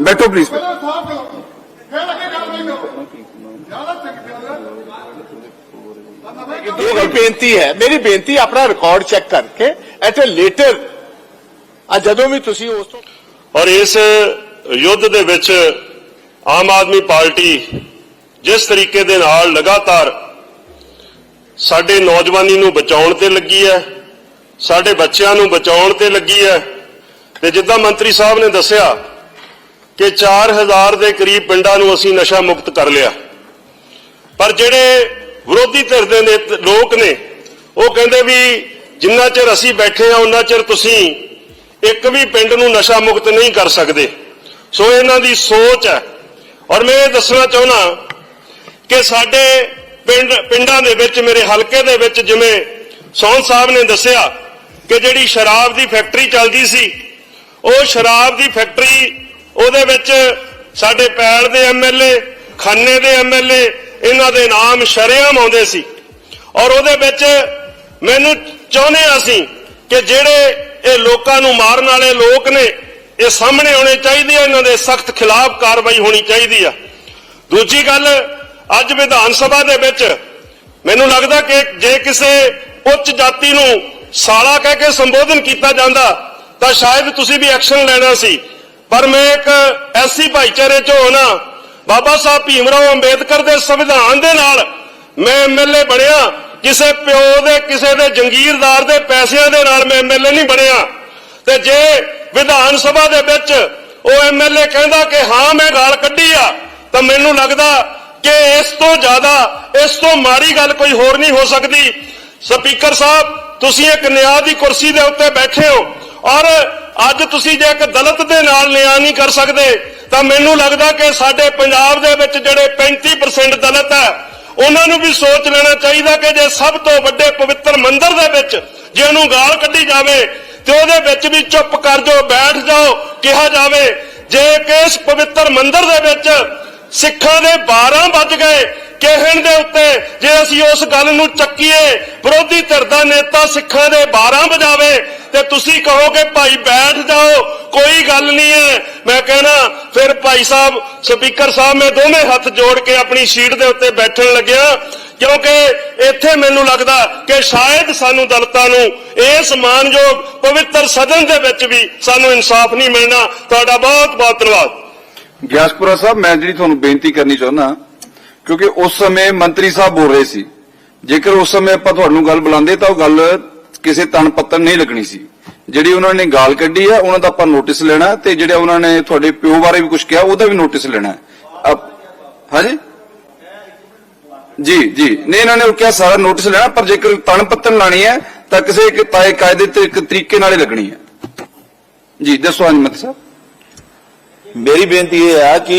ਬੈਠੋ ਪਲੀਜ਼ ਮੇਰੀ ਬੇਨਤੀ ਹੈ। ਮੇਰੀ ਬੇਨਤੀ ਆਪਣਾ ਰਿਕਾਰਡ ਚੈੱਕ ਕਰਕੇ ਐਟ ਅ ਲੇਟਰ ਆ ਜਦੋਂ ਵੀ ਤੁਸੀਂ ਉਸ ਤੋਂ ਔਰ ਇਸ ਯੁੱਧ ਦੇ ਵਿੱਚ ਆਮ ਆਦਮੀ ਪਾਰਟੀ ਜਿਸ ਤਰੀਕੇ ਦੇ ਨਾਲ ਲਗਾਤਾਰ ਸਾਡੇ ਨੌਜਵਾਨੀ ਨੂੰ ਬਚਾਉਣ ਤੇ ਲੱਗੀ ਹੈ ਸਾਡੇ ਬੱਚਿਆਂ ਨੂੰ ਬਚਾਉਣ ਤੇ ਲੱਗੀ ਹੈ ਤੇ ਜਿੱਦਾਂ ਮੰਤਰੀ ਸਾਹਿਬ ਨੇ ਦੱਸਿਆ ਕਿ 4000 ਦੇ ਕਰੀਬ ਪਿੰਡਾਂ ਨੂੰ ਅਸੀਂ ਨਸ਼ਾ ਮੁਕਤ ਕਰ ਲਿਆ। ਪਰ ਜਿਹੜੇ ਵਿਰੋਧੀ ਧਿਰ ਦੇ ਨੇ, ਲੋਕ ਨੇ, ਉਹ ਕਹਿੰਦੇ ਵੀ ਜਿੰਨਾ ਚਿਰ ਅਸੀਂ ਬੈਠੇ ਆ ਉਹਨਾਂ ਚਿਰ ਤੁਸੀਂ ਇੱਕ ਵੀ ਪਿੰਡ ਨੂੰ ਨਸ਼ਾ ਮੁਕਤ ਨਹੀਂ ਕਰ ਸਕਦੇ। ਸੋ ਇਹਨਾਂ ਦੀ ਸੋਚ ਹੈ। ਔਰ ਮੈਂ ਇਹ ਦੱਸਣਾ ਚਾਹੁੰਦਾ ਕਿ ਸਾਡੇ ਪਿੰਡ, ਪਿੰਡਾਂ ਦੇ ਵਿੱਚ, ਮੇਰੇ ਹਲਕੇ ਦੇ ਵਿੱਚ ਜਿਵੇਂ ਸੌਨ ਸਾਹਿਬ ਨੇ ਦੱਸਿਆ ਕਿ ਜਿਹੜੀ ਸ਼ਰਾਬ ਦੀ ਫੈਕਟਰੀ ਚੱਲਦੀ ਸੀ, ਉਹ ਸ਼ਰਾਬ ਦੀ ਫੈਕਟਰੀ ਉਹਦੇ ਵਿੱਚ ਸਾਡੇ ਪੈਲ ਦੇ ਐਮਐਲਏ ਖੰਨੇ ਦੇ ਐਮਐਲਏ ਇਹਨਾਂ ਦੇ ਨਾਮ ਸ਼ਰੇਆਮ ਆਉਂਦੇ ਸੀ। ਔਰ ਉਹਦੇ ਵਿੱਚ ਮੈਨੂੰ ਚਾਹੁੰਦੇ ਹਾਂ ਅਸੀਂ ਕਿ ਜਿਹੜੇ ਇਹ ਲੋਕਾਂ ਨੂੰ ਮਾਰਨ ਵਾਲੇ ਲੋਕ ਨੇ, ਇਹ ਸਾਹਮਣੇ ਆਉਣੇ ਚਾਹੀਦੇ ਆ, ਇਹਨਾਂ ਦੇ ਸਖਤ ਖਿਲਾਫ ਕਾਰਵਾਈ ਹੋਣੀ ਚਾਹੀਦੀ ਆ। ਦੂਜੀ ਗੱਲ, ਅੱਜ ਵਿਧਾਨ ਸਭਾ ਦੇ ਵਿੱਚ ਮੈਨੂੰ ਲੱਗਦਾ ਕਿ ਜੇ ਕਿਸੇ ਉੱਚ ਜਾਤੀ ਨੂੰ ਸਾਲਾ ਕਹਿ ਕੇ ਸੰਬੋਧਨ ਕੀਤਾ ਜਾਂਦਾ, ਤਾਂ ਸ਼ਾਇਦ ਤੁਸੀਂ ਵੀ ਐਕਸ਼ਨ ਲੈਣਾ ਸੀ। ਪਰ ਮੈਂ ਇੱਕ ਐਸੀ ਭਾਈਚਾਰੇ ਚੋਂ ਹੋਣਾ ਬਾਬਾ ਸਾਹਿਬ ਭੀਮਰਾਓ ਅੰਬੇਦਕਰ ਦੇ ਸੰਵਿਧਾਨ ਦੇ ਨਾਲ ਮੈਂ ਐਮਐਲਏ ਬਣਿਆ, ਕਿਸੇ ਪਿਓ ਦੇ, ਕਿਸੇ ਦੇ ਜੰਗੀਰਦਾਰ ਦੇ ਪੈਸਿਆਂ ਦੇ ਨਾਲ ਮੈਂ ਐਮਐਲਏ ਨਹੀਂ ਬਣਿਆ। ਤੇ ਜੇ ਵਿਧਾਨ ਸਭਾ ਦੇ ਵਿੱਚ ਉਹ ਐਮਐਲਏ ਕਹਿੰਦਾ ਕਿ ਹਾਂ, ਮੈਂ ਗਾਲ ਕੱਢੀ ਆ, ਤਾਂ ਮੈਨੂੰ ਲੱਗਦਾ ਕਿ ਇਸ ਤੋਂ ਜ਼ਿਆਦਾ, ਇਸ ਤੋਂ ਮਾੜੀ ਗੱਲ ਕੋਈ ਹੋਰ ਨਹੀਂ ਹੋ ਸਕਦੀ। ਸਪੀਕਰ ਸਾਹਿਬ, ਤੁਸੀਂ ਇੱਕ ਨਿਆਂ ਦੀ ਕੁਰਸੀ ਦੇ ਉੱਤੇ ਬੈਠੇ ਹੋ ਔਰ ਅੱਜ ਤੁਸੀਂ ਜੇ ਇੱਕ ਦਲਿਤ ਦੇ ਨਾਲ ਨਿਆਂ ਨਹੀਂ ਕਰ ਸਕਦੇ, ਤਾਂ ਮੈਨੂੰ ਲੱਗਦਾ ਕਿ ਸਾਡੇ ਪੰਜਾਬ ਦੇ ਵਿੱਚ ਜਿਹੜੇ 35% ਦਲਿਤ ਹੈ, ਉਹਨਾਂ ਨੂੰ ਵੀ ਸੋਚ ਲੈਣਾ ਚਾਹੀਦਾ ਕਿ ਜੇ ਸਭ ਤੋਂ ਵੱਡੇ ਪਵਿੱਤਰ ਮੰਦਿਰ ਦੇ ਵਿੱਚ ਜੇ ਉਹਨੂੰ ਗਾਲ ਕੱਢੀ ਜਾਵੇ, ਤੇ ਉਹਦੇ ਵਿੱਚ ਵੀ ਚੁੱਪ ਕਰ ਜਾਓ, ਬੈਠ ਜਾਓ, ਕਿਹਾ ਜਾਵੇ। ਜੇ ਕਿ ਇਸ ਪਵਿੱਤਰ ਮੰਦਿਰ ਦੇ ਵਿੱਚ ਸਿੱਖਾਂ ਦੇ 12 ਵੱਜ ਗਏ ਕਹਿਣ ਦੇ ਉੱਤੇ, ਜੇ ਅਸੀਂ ਉਸ ਗੱਲ ਨੂੰ ਚੱਕੀਏ, ਵਿਰੋਧੀ ਧਿਰ ਦਾ ਨੇਤਾ ਸਿੱਖਾਂ ਦੇ 12 ਵਜਾਵੇ ਤੇ ਤੁਸੀਂ ਕਹੋਗੇ, ਭਾਈ, ਬੈਠ ਜਾਓ, ਕੋਈ ਗੱਲ ਨਹੀਂ ਹੈ। ਮੈਂ ਕਹਿਣਾ, ਫਿਰ ਭਾਈ ਸਾਹਿਬ, ਸਪੀਕਰ ਸਾਹਿਬ, ਮੈਂ ਦੋਵੇਂ ਹੱਥ ਜੋੜ ਕੇ ਆਪਣੀ ਸੀਟ ਦੇ ਉੱਤੇ ਬੈਠਣ ਲੱਗਿਆ, ਕਿਉਂਕਿ ਇੱਥੇ ਮੈਨੂੰ ਲੱਗਦਾ ਕਿ ਸ਼ਾਇਦ ਸਾਨੂੰ ਦਲਤਾਂ ਨੂੰ ਇਸ ਮਾਨਯੋਗ ਪਵਿੱਤਰ ਸਦਨ ਦੇ ਵਿੱਚ ਵੀ ਸਾਨੂੰ ਇਨਸਾਫ ਨਹੀਂ ਮਿਲਣਾ। ਤੁਹਾਡਾ ਬਹੁਤ ਬਹੁਤ ਧੰਨਵਾਦ। ਗਿਆਸਪੁਰਾ ਸਾਹਿਬ, ਮੈਂ ਜਿਹੜੀ ਤੁਹਾਨੂੰ ਬੇਨਤੀ ਕਰਨੀ ਚਾਹੁੰਦਾ, ਕਿਉਂਕਿ ਉਸ ਸਮੇਂ ਮੰਤਰੀ ਸਾਹਿਬ ਬੋਲ ਰਹੇ ਸੀ। ਜੇਕਰ ਉਸ ਸਮੇਂ ਆਪਾਂ ਤੁਹਾਨੂੰ ਗੱਲ ਬੁਲਾਉਂਦੇ ਤਾਂ ਉਹ ਗੱਲ ਕਿਸੇ ਤਣ ਪੱਤਰ ਨਹੀਂ ਲੱਗਣੀ ਸੀ। ਜਿਹੜੀ ਉਹਨਾਂ ਨੇ ਗਾਲ ਕੱਢੀ ਆ ਉਹਨਾਂ ਦਾ ਆਪਾਂ ਨੋਟਿਸ ਲੈਣਾ ਤੇ ਜਿਹੜੇ ਉਹਨਾਂ ਨੇ ਤੁਹਾਡੇ ਪਿਓ ਬਾਰੇ ਵੀ ਕੁਝ ਕਿਹਾ ਉਹਦਾ ਵੀ ਨੋਟਿਸ ਲੈਣਾ ਹਾਂਜੀ? ਜੀ ਜੀ। ਨਹੀਂ ਇਹਨਾਂ ਨੇ ਕਿਹਾ ਸਾਰਾ ਨੋਟਿਸ ਲੈਣਾ ਪਰ ਜੇਕਰ ਤਣ ਪੱਤਰ ਲਾਣੀ ਹੈ ਤਾਂ ਕਿਸੇ ਇੱਕ ਤਾਏ ਕਾਇਦੇ ਤੇ ਇੱਕ ਤਰੀਕੇ ਨਾਲ ਹੀ ਲੱਗਣੀ ਹੈ। ਜੀ ਦੱਸੋ ਹਾਂਜੀ ਮਤ ਸਾਹਿਬ। ਮੇਰੀ ਬੇਨਤੀ ਇਹ ਹੈ ਕਿ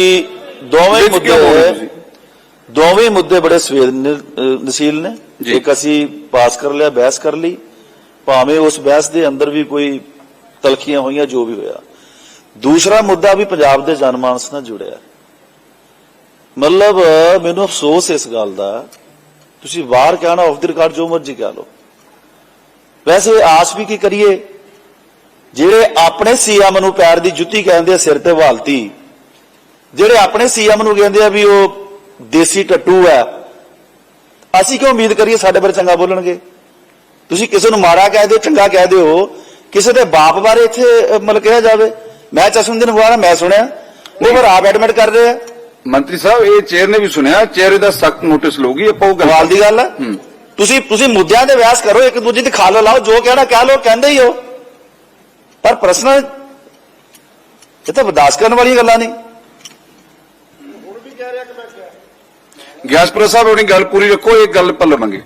ਦੋਵੇਂ ਮੁੱਦੇ? ਦੋਵੇਂ ਮੁੱਦੇ ਬੜੇ ਸੰਵੇਦਨਸ਼ੀਲ ਨੇ। ਇੱਕ ਅਸੀਂ ਪਾਸ ਕਰ ਲਿਆ ਬਹਿਸ ਕਰ ਲਈ। ਭਾਵੇਂ ਉਸ ਬਹਿਸ ਦੇ ਅੰਦਰ ਵੀ ਕੋਈ ਤਲਖੀਆਂ ਹੋਈਆਂ, ਜੋ ਵੀ ਹੋਇਆ। ਦੂਸਰਾ ਮੁੱਦਾ ਵੀ ਪੰਜਾਬ ਦੇ ਜਨਮਾਨਸ ਨਾਲ ਜੁੜਿਆ। ਮਤਲਬ, ਮੈਨੂੰ ਅਫਸੋਸ ਇਸ ਗੱਲ ਦਾ। ਤੁਸੀਂ ਬਾਹਰ ਕਹਿਣਾ ਆਫ ਦੀ ਰਿਕਾਰਡ ਜੋ ਮਰਜ਼ੀ ਕਹਿ ਲਓ। ਵੈਸੇ ਆਸ ਵੀ ਕੀ ਕਰੀਏ? ਜਿਹੜੇ ਆਪਣੇ ਸੀਐਮ ਨੂੰ ਪੈਰ ਦੀ ਜੁੱਤੀ ਕਹਿੰਦੇ ਆ, ਸਿਰ ਤੇ ਵਾਲਤੀ ਜਿਹੜੇ ਆਪਣੇ ਸੀਐਮ ਨੂੰ ਕਹਿੰਦੇ ਆ ਵੀ ਉਹ ਦੇਸੀ ਟੱਟੂ ਹੈ, ਅਸੀਂ ਕਿਉਂ ਉਮੀਦ ਕਰੀਏ ਸਾਡੇ ਬਾਰੇ ਚੰਗਾ ਬੋਲਣਗੇ? ਤੁਸੀਂ ਕਿਸੇ ਨੂੰ ਮਾੜਾ ਕਹਿ ਦਿਓ ਚੰਗਾ ਕਹਿ ਦਿਓ ਕਿਸੇ ਦੇ ਬਾਪ ਬਾਰੇ ਇੱਥੇ ਮਤਲਬ ਕਿਹਾ ਜਾਵੇ। ਮੈਂ ਚਸ਼ਮਦੀਨ ਅਖਬਾਰ ਮੈਂ ਸੁਣਿਆ। ਉਹ ਫਿਰ ਆਪ ਐਡਮਿਟ ਕਰ ਰਹੇ ਆ। ਮੰਤਰੀ ਸਾਹਿਬ ਇਹ ਚੇਅਰ ਨੇ ਵੀ ਸੁਣਿਆ ਚੇਅਰ ਦਾ ਸਖਤ ਨੋਟਿਸ ਲਊਗੀ ਆਪਾਂ ਉਹ ਕਮਾਲ ਦੀ ਗੱਲ ਹੈ। ਤੁਸੀਂ ਤੁਸੀਂ ਮੁੱਦਿਆਂ ਦੇ ਵਿਆਸ ਕਰੋ ਇੱਕ ਦੂਜੇ ਦੀ ਖਾਲ ਲਾਓ ਜੋ ਕਹਿਣਾ ਕਹਿ ਲਓ ਕਹਿੰਦੇ ਹੀ ਹੋ। ਪਰ ਪ੍ਰਸ਼ਨ ਇਹ ਤਾਂ ਬਰਦਾਸ਼ਤ ਕਰਨ ਵਾਲੀਆਂ ਗੱਲਾਂ ਨਹੀਂ ਗਿਆਸਪੁਰਾ ਸਾਹਿਬ ਆਪਣੀ ਗੱਲ ਪੂਰੀ ਰੱਖੋ ਇਹ ਗੱਲ ਪਰ ਲਵਾਂਗੇ।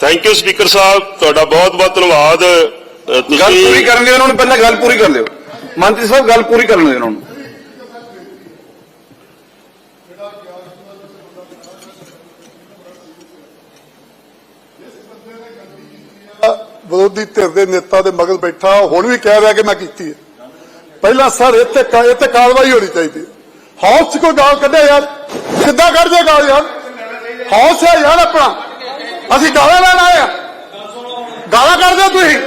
ਥੈਂਕ ਯੂ ਸਪੀਕਰ ਸਾਹਿਬ। ਤੁਹਾਡਾ ਬਹੁਤ ਬਹੁਤ ਧੰਨਵਾਦ। ਅ, ਗੱਲ ਤੁਸੀਂ ਪੂਰੀ ਕਰਨ ਦਿਓ ਉਹਨਾਂ ਨੂੰ ਪਹਿਲਾਂ ਗੱਲ ਪੂਰੀ ਕਰ ਲਿਓ। ਮੰਤਰੀ ਸਾਹਿਬ ਗੱਲ ਪੂਰੀ ਕਰਨ ਦਿਓ ਉਹਨਾਂ ਨੂੰ। ਵਿਰੋਧੀ ਧਿਰ ਦੇ ਨੇਤਾ ਦੇ ਮਗਰ ਬੈਠਾ ਹੁਣ ਵੀ ਕਹਿ ਰਿਹਾ ਕਿ ਮੈਂ ਕੀਤੀ ਹੈ। ਪਹਿਲਾਂ ਸਰ ਇੱਥੇ ਕਾ- ਇੱਥੇ ਕਾਰਵਾਈ ਹੋਣੀ ਚਾਹੀਦੀ ਹੈ। ਹੌਸ 'ਚ ਕੋਈ ਗਾਲ ਕੱਢਿਆ ਯਾਰ। ਕਿੱਦਾਂ ਕੱਢ ਦੇ ਗਾਲ ਯਾਰ? ਹੌਸ ਹੈ ਯਾਰ ਆਪਣਾ। ਅਸੀਂ ਗਾਲਾਂ ਲੈਣ ਆਏ ਆ। ਗਾਲਾਂ ਕੱਢਦੇ ਹੋ ਤੁਸੀਂ?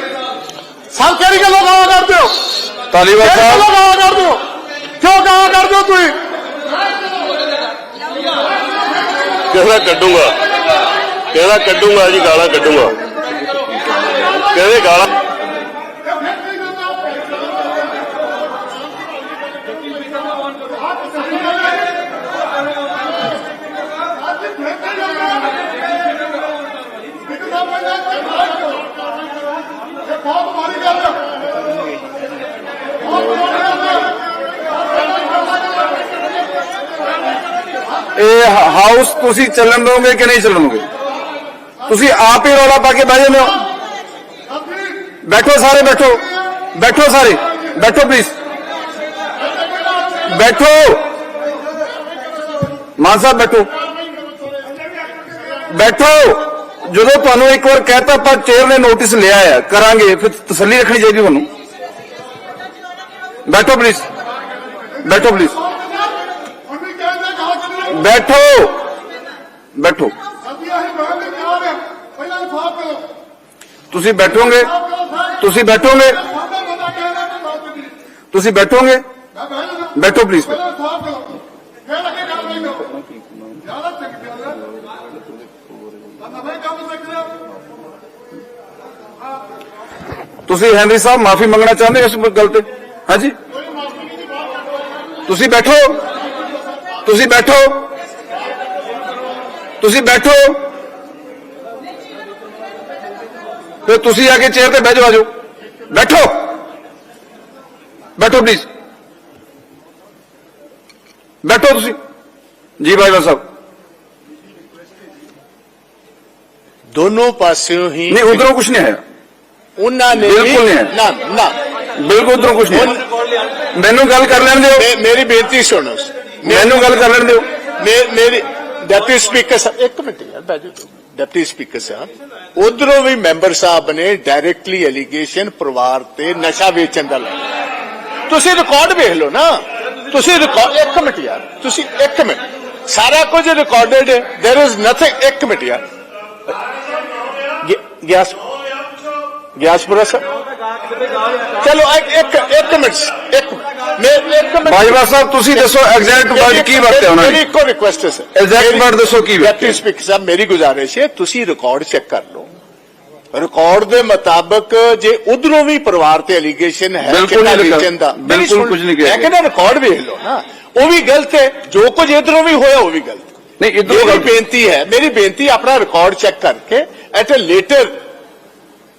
ਸਭ ਕਿਹੜੀ ਗੱਲੋਂ ਗਾਲਾਂ ਕੱਢਦੇ ਹੋ? ਕਿਉਂ ਸਾਹਿਬ ਗਾਲਾਂ ਕਰਦੇ ਹੋ? ਕਿਉਂ ਗਾਲਾਂ ਕਰਦੇ ਹੋ ਤੁਸੀਂ? ਕਹਿੰਦਾ ਕੱਢੂਗਾ? ਕਹਿੰਦਾ ਕੱਢੂਗਾ ਜੀ ਗਾਲਾਂ ਕੱਢੂਗਾ। ਕਹਿੰਦੇ ਗਾਲਾਂ ਬਹੁਤ ਮਾੜੀ ਗੱਲ ਹੈ ਇਹ ਹ- ਹਾਊਸ ਤੁਸੀਂ ਚੱਲਣ ਦੋਗੇ ਕਿ ਨਹੀਂ ਚੱਲਣ ਦੋਗੇ ਤੁਸੀਂ ਆਪ ਹੀ ਰੌਲਾ ਪਾ ਕੇ ਬਹਿ ਜਾਂਦੇ ਹੋ ਬੈਠੋ ਸਾਰੇ ਬੈਠੋ ਬੈਠੋ ਸਾਰੇ ਬੈਠੋ ਪਲੀਜ਼ ਬੈਠੋ ਮਾਨ ਸਾਹਿਬ ਬੈਠੋ ਬੈਠੋ ਜਦੋਂ ਤੁਹਾਨੂੰ ਇੱਕ ਵਾਰ ਕਹਿਤਾ, ਆਪਾਂ ਚੇਅਰ ਨੇ ਨੋਟਿਸ ਲਿਆ ਹੈ ਕਰਾਂਗੇ, ਫਿਰ ਤਸੱਲੀ ਰੱਖਣੀ ਚਾਹੀਦੀ ਤੁਹਾਨੂੰ। ਬੈਠੋ ਪਲੀਜ਼ ਬੈਠੋ ਪਲੀਜ਼ ਹੁਣ ਵੀ ਕਹਿੰਦੇ ਗਾਲਾਂ ਕੱਢਣਾ ਬੈਠੋ। ਬੈਠੋ। ਅਸੀਂ ਆਹੀ ਬਾਹਰ ਦੇ ਚਾਹ ਰਹੇ ਪਹਿਲਾਂ ਇਨਸਾਫ ਕਰੋ ਤੁਸੀਂ ਬੈਠੋਗੇ? ਇਨਸਾਫ ਕਰੋ ਸਰ ਤੁਸੀਂ ਬੈਠੋਗੇ? ਸਾਡਾ ਬੰਦਾ ਕਹਿ ਰਿਹਾ ਕਿ ਬਾਤ ਨਹੀਂ ਤੁਸੀਂ ਬੈਠੋਗੇ? ਮੈਂ ਬਹਿ ਜਾਣਾ ਬੈਠੋ ਪਲੀਜ਼ ਤੁਸੀਂ ਹੈਨਰੀ ਸਾਹਿਬ ਮਾਫੀ ਮੰਗਣਾ ਚਾਹੁੰਦੇ ਹੋ ਇਸ ਗੱਲ ਤੇ ਹਾਂਜੀ ਤੁਸੀਂ ਬੈਠੋ ਤੁਸੀਂ ਬੈਠੋ ਤੁਸੀਂ ਬੈਠੋ ਫਿਰ ਤੁਸੀਂ ਆ ਕੇ ਚੇਅਰ ਤੇ ਬਹਿ ਜਾਓ ਆਜੋ ਬੈਠੋ ਬੈਠੋ ਪਲੀਜ਼ ਬੈਠੋ ਤੁਸੀਂ ਜੀ ਭਾਈ ਸਾਹਿਬ ਦੋਨੋਂ ਪਾਸਿਓਂ ਹੀ ਨਹੀਂ ਉਧਰੋਂ ਕੁਝ ਨਹੀਂ ਆਇਆ ਉਹਨਾਂ ਨੇ ਬਿਲਕੁਲ ਨਹੀਂ ਹੈ। ਨਾ ਨਾ ਬਿਲਕੁਲ ਉਧਰੋਂ ਕੁਝ ਨਹੀਂ ਆਇਆ। ਮੈਨੂੰ ਗੱਲ ਕਰ ਲੈਣ ਦਿਓ ਮੇ- ਮੇਰੀ ਬੇਨਤੀ ਸੁਣੋ ਮੈਨੂੰ ਗੱਲ ਕਰ ਲੈਣ ਦਿਓ ਮੇ- ਮੇਰੀ ਡਿਪਟੀ ਸਪੀਕਰ ਸਾਹਿਬ ਇੱਕ ਮਿੰਟ ਯਾਰ ਬੈਜੋ ਡਿਪਟੀ ਸਪੀਕਰ ਸਾਹਿਬ ਉਧਰੋਂ ਵੀ ਮੈਂਬਰ ਸਾਹਿਬ ਨੇ ਡਾਇਰੈਕਟਲੀ ਐਲੀਗੇਸ਼ਨ ਪਰਿਵਾਰ ਤੇ ਨਸ਼ਾ ਵੇਚਣ ਦਾ ਲਾਇਆ ਤੁਸੀਂ ਰਿਕਾਰਡ ਵੇਖ ਲਓ ਨਾ ਤੁਸੀਂ ਰਿਕਾਰਡ ਇੱਕ ਮਿੰਟ ਯਾਰ ਤੁਸੀਂ ਇੱਕ ਮਿੰਟ ਸਾਰਾ ਕੁਝ ਰਿਕਾਰਡਡ ਹੈ देयर इज ਨਥਿੰਗ ਇੱਕ ਮਿੰਟ ਯਾਰ ਗਿ- ਗਿਆਸ ਗਿਆਸਪੁਰਾ ਸਾਹਿਬ ਚਲੋ ਇੱਕ ਇੱਕ ਇੱਕ ਮਿੰਟ ਇੱਕ ਮੈਂ ਇੱਕ ਮਿੰਟ ਬਾਜਵਾ ਸਾਹਿਬ ਤੁਸੀਂ ਦੱਸੋ ਐਗਜ਼ੈਕਟ ਵਰਡ ਕੀ ਵਰਤਿਆ ਉਹਨਾਂ ਮੇਰੀ ਨੇ ਇੱਕੋ ਰਿਕੁਐਸਟ ਹੈ ਸਰ Exact word ਦੱਸੋ ਕੀ ਵਰਤਿਆ। ਡਿਪਟੀ ਸਪੀਕਰ ਸਾਹਿਬ ਮੇਰੀ ਗੁਜ਼ਾਰਿਸ਼ ਹੈ ਤੁਸੀਂ ਰਿਕਾਰਡ ਚੈੱਕ ਕਰ ਲਓ ਰਿਕਾਰਡ ਦੇ ਮੁਤਾਬਕ ਜੇ ਉਧਰੋਂ ਵੀ ਪਰਿਵਾਰ ਤੇ ਐਲੀਗੇਸ਼ਨ ਹੈ ਬਿਲਕੁਲ ਕਿੰਨਾ ਨਹੀਂ ਲਿਖਿਆ। ਵੇਚਣ ਦਾ ਬਿਲਕੁਲ ਮੇਰੀ ਸੁਣ- ਕੁਝ ਨਹੀਂ ਕਿਹਾ ਮੈਂ ਕਹਿੰਦਾ ਰਿਕਾਰਡ ਵੇਖ ਲਓ ਨਾ ਉਹ ਵੀ ਗਲਤ ਹੈ ਜੋ ਕੁਝ ਇਧਰੋਂ ਵੀ ਹੋਇਆ ਉਹ ਵੀ ਗਲਤ ਹੈ। ਨਹੀਂ ਇਧਰੋਂ ਮੇਰੀ ਬੇਨਤੀ ਹੈ ਮੇਰੀ ਬੇਨਤੀ ਆਪਣਾ ਰਿਕਾਰਡ ਚੈੱਕ ਕਰਕੇ ਐਟ ਅ ਲੇਟਰ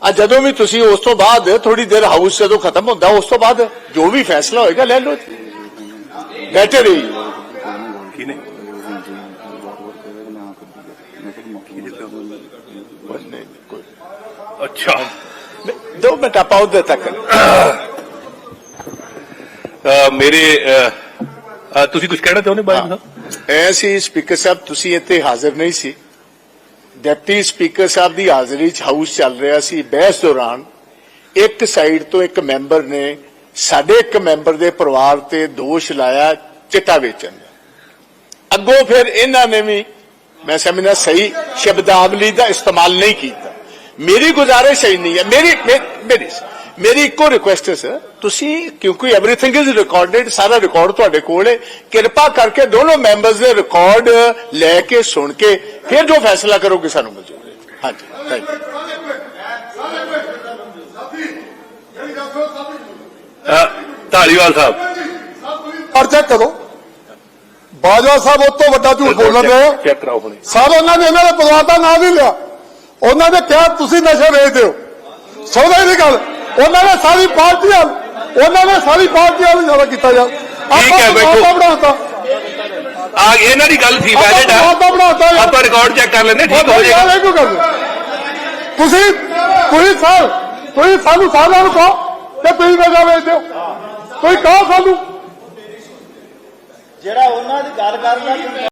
ਆ ਜਦੋਂ ਵੀ ਤੁਸੀਂ ਉਸ ਤੋਂ ਬਾਅਦ ਥੋੜੀ ਦੇਰ ਹਾਊਸ ਜਦੋਂ ਖਤਮ ਹੁੰਦਾ ਉਸ ਤੋਂ ਬਾਅਦ ਜੋ ਵੀ ਫੈਸਲਾ ਹੋਏਗਾ ਲੈ ਲਓ। ਬੈਟਰ ਹੀ ਅੱਛਾ। ਦੋ ਮਿੰਟ ਆਪਾਂ ਉਹਦੇ ਤੱਕ। ਮੇਰੇ ਤੁਸੀਂ ਕੁਝ ਕਹਿਣਾ ਚਾਹੁੰਦੇ ਬਾਈ ਸਾਹਿਬ ਐਸੀ ਸਪੀਕਰ ਸਾਹਿਬ ਤੁਸੀਂ ਇੱਥੇ ਹਾਜ਼ਰ ਨਹੀਂ ਸੀ। ਡਿਪਟੀ ਸਪੀਕਰ ਸਾਹਿਬ ਦੀ ਹਾਜ਼ਰੀ 'ਚ ਹਾਊਸ ਚੱਲ ਰਿਹਾ ਸੀ ਬਹਿਸ ਦੌਰਾਨ, ਇੱਕ ਸਾਈਡ ਤੋਂ ਇੱਕ ਮੈਂਬਰ ਨੇ ਸਾਡੇ ਇੱਕ ਮੈਂਬਰ ਦੇ ਪਰਿਵਾਰ ਤੇ ਦੋਸ਼ ਲਾਇਆ, ਚਿੱਟਾ ਵੇਚਣ ਦਾ। ਅੱਗੋਂ ਫਿਰ ਇਹਨਾਂ ਨੇ ਵੀ, ਮੈਂ ਸਮਝਦਾ ਸਹੀ ਸ਼ਬਦਾਵਲੀ ਦਾ ਇਸਤੇਮਾਲ ਨਹੀਂ ਕੀਤਾ। ਮੇਰੀ ਗੁਜ਼ਾਰਿਸ਼ ਹੀ ਨਹੀਂ ਹੈ ਮੇਰੀ ਮੇਰੀ ਮੇਰੀ ਇੱਕੋ ਰਿਕੁਐਸਟ ਹੈ ਸਰ ਤੁਸੀਂ ਕਿਉਂਕਿ ਐਵਰੀਥਿੰਗ ਇਜ਼ ਰਿਕਾਰਡਡ ਸਾਰਾ ਰਿਕਾਰਡ ਤੁਹਾਡੇ ਕੋਲ ਹੈ ਕਿਰਪਾ ਕਰਕੇ ਦੋਨੋਂ ਮੈਂਬਰਸ ਦੇ ਰਿਕਾਰਡ ਲੈ ਕੇ ਸੁਣ ਕੇ ਫਿਰ ਜੋ ਫੈਸਲਾ ਕਰੋਗੇ ਸਾਨੂੰ ਮਨਜ਼ੂਰ ਹੈ ਹਾਂਜੀ ਥੈਂਕ ਯੂ ਜਿਹੜੀ ਗੱਲ ਸੁਣੋ ਸਾਡੀ ਅ, ਧਾਲੀਵਾਲ ਸਾਹਿਬ ਪਰ ਚੈੱਕ ਕਰੋ ਬਾਜਵਾ ਸਾਹਿਬ ਉਹ ਤੋਂ ਵੱਡਾ ਝੂਠ ਬੋਲਣ ਦੇ ਚੈੱਕ ਕਰਾਓ ਹੁਣੇ। ਸਰ ਉਹਨਾਂ ਨੇ ਇਹਨਾਂ ਦੇ ਪਰਿਵਾਰ ਦਾ ਨਾਮ ਨਹੀਂ ਲਿਆ। ਉਹਨਾਂ ਨੇ ਕਿਹਾ ਤੁਸੀਂ ਨਸ਼ੇ ਵੇਚਦੇ ਹੋ। ਸੌਦਾ ਹੀ ਨਹੀਂ ਗੱਲ। ਉਹਨਾਂ ਨੇ ਸਾਰੀ ਪਾਰਟੀ ਨਾਲ ਉਹਨਾਂ ਨੇ ਸਾਰੀ ਪਾਰਟੀ ਨਾਲ ਜ਼ਿਆਦਾ ਕੀਤਾ ਯਾਰ। ਠੀਕ ਹੈ, ਬੈਠੋ। ਬਣਾਤਾ। ਆ ਇਹਨਾਂ ਦੀ ਗੱਲ ਸੀ ਵੈਲਿਡ ਆ ਆਪਾਂ ਬਣਾਤਾ ਯਾਰ ਆਪਾਂ ਰਿਕਾਰਡ ਚੈੱਕ ਕਰ ਲੈਂਦੇ ਠੀਕ ਹੋ ਜਾਏਗਾ। ਤੁਸੀਂ ਤੁਸੀਂ ਸਰ ਤੁਸੀਂ ਸਾਨੂੰ ਸਾਰਿਆਂ ਨੂੰ ਕਹੋ ਕਿ ਤੁਸੀਂ ਨਸ਼ਾ ਵੇਚਦੇ ਹੋ ਤੁਸੀਂ ਕਹੋ ਸਾਨੂੰ। ਜਿਹੜਾ ਉਹਨਾਂ ਦੀ ਗੱਲ ਕਰਦਾ